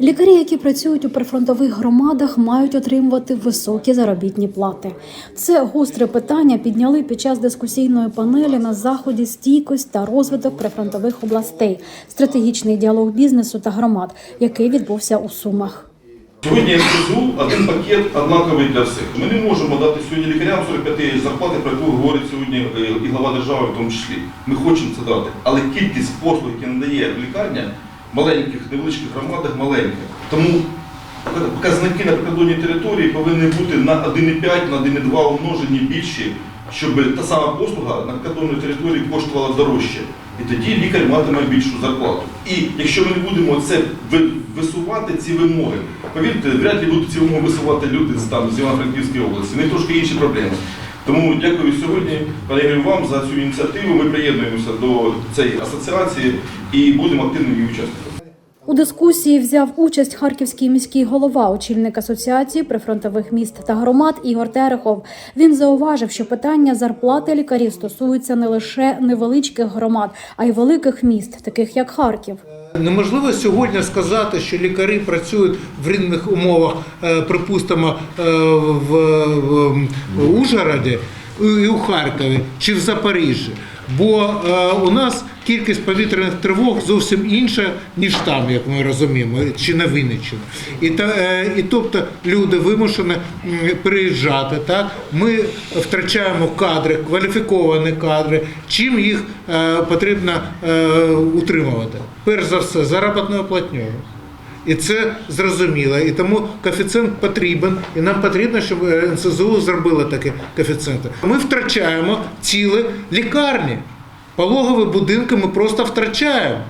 Лікарі, які працюють у прифронтових громадах, мають отримувати високі заробітні плати. Це гостре питання підняли під час дискусійної панелі на заході стійкость та розвиток прифронтових областей, стратегічний діалог бізнесу та громад, який відбувся у Сумах. Сьогодні СЗУ один пакет однаковий для всіх. Ми не можемо дати сьогодні лікарям 45 зарплати, про яку говорить сьогодні е, і глава держави в тому числі. Ми хочемо це дати. Але кількість послуг, які надає лікарня, маленьких, невеличких громадах маленька. Тому показники на прикордонній території повинні бути на 1,5, на 1,2 умножені більші, щоб та сама послуга на прикордонній території коштувала дорожче. І тоді лікар матиме більшу зарплату. І якщо ми не будемо це висувати, ці вимоги, повірте, вряд ли будуть ці вимоги висувати люди з там з Івано-Франківської області. Них трошки інші проблеми. Тому дякую сьогодні, пане Ігорю, вам за цю ініціативу. Ми приєднуємося до цієї асоціації і будемо активними її учасниками. У дискусії взяв участь харківський міський голова, очільник асоціації прифронтових міст та громад Ігор Терехов. Він зауважив, що питання зарплати лікарів стосується не лише невеличких громад, а й великих міст, таких як Харків. Неможливо сьогодні сказати, що лікарі працюють в рівних умовах, е, припустимо, е, в Ужгороді і у Харкові чи в Запоріжжі. Бо е, у нас кількість повітряних тривог зовсім інша, ніж там, як ми розуміємо, чи на Вінниччині. І, та, е, і тобто люди вимушені м, переїжджати. Так? Ми втрачаємо кадри, кваліфіковані кадри, чим їх е, потрібно утримувати. Перш за все, заробітною платньою. І це зрозуміло. І тому коефіцієнт потрібен, і нам потрібно, щоб е, НСЗУ зробили такі коефіцієнти. Ми втрачаємо цілі лікарні. Пологові будинки ми просто втрачаємо.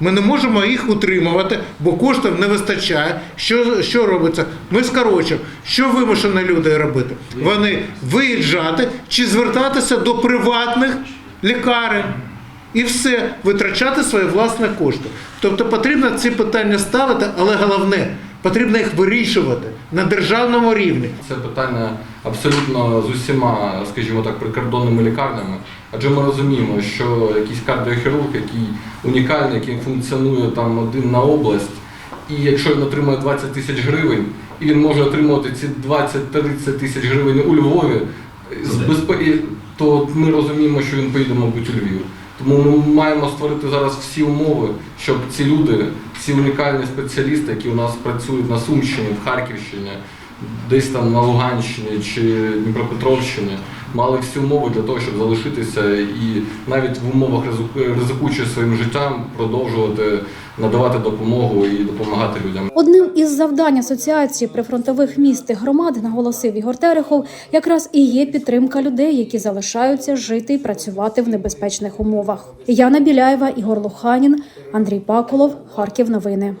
Ми не можемо їх утримувати, бо коштів не вистачає. Що, що робиться? Ми скорочуємо. Що вимушені люди робити? Вони виїжджати чи звертатися до приватних лікарень. І все, витрачати свої власні кошти. Тобто потрібно ці питання ставити, але головне, потрібно їх вирішувати на державному рівні. Це питання абсолютно з усіма, скажімо так, прикордонними лікарнями. Адже ми розуміємо, що якийсь кардіохірург, який унікальний, який функціонує там один на область, і якщо він отримує 20 тисяч гривень, і він може отримувати ці 20-30 тисяч гривень у Львові, то ми розуміємо, що він поїде, мабуть, у Львів. Тому ми маємо створити зараз всі умови, щоб ці люди, ці унікальні спеціалісти, які у нас працюють на Сумщині, в Харківщині, десь там на Луганщині чи Дніпропетровщині, мали всі умови для того, щоб залишитися і навіть в умовах ризику- ризикуючи своїм життям продовжувати надавати допомогу і допомагати людям. Одним із завдань асоціації прифронтових міст і громад, наголосив Ігор Терехов, якраз і є підтримка людей, які залишаються жити і працювати в небезпечних умовах. Яна Біляєва, Ігор Луханін, Андрій Паколов, Харків. Новини.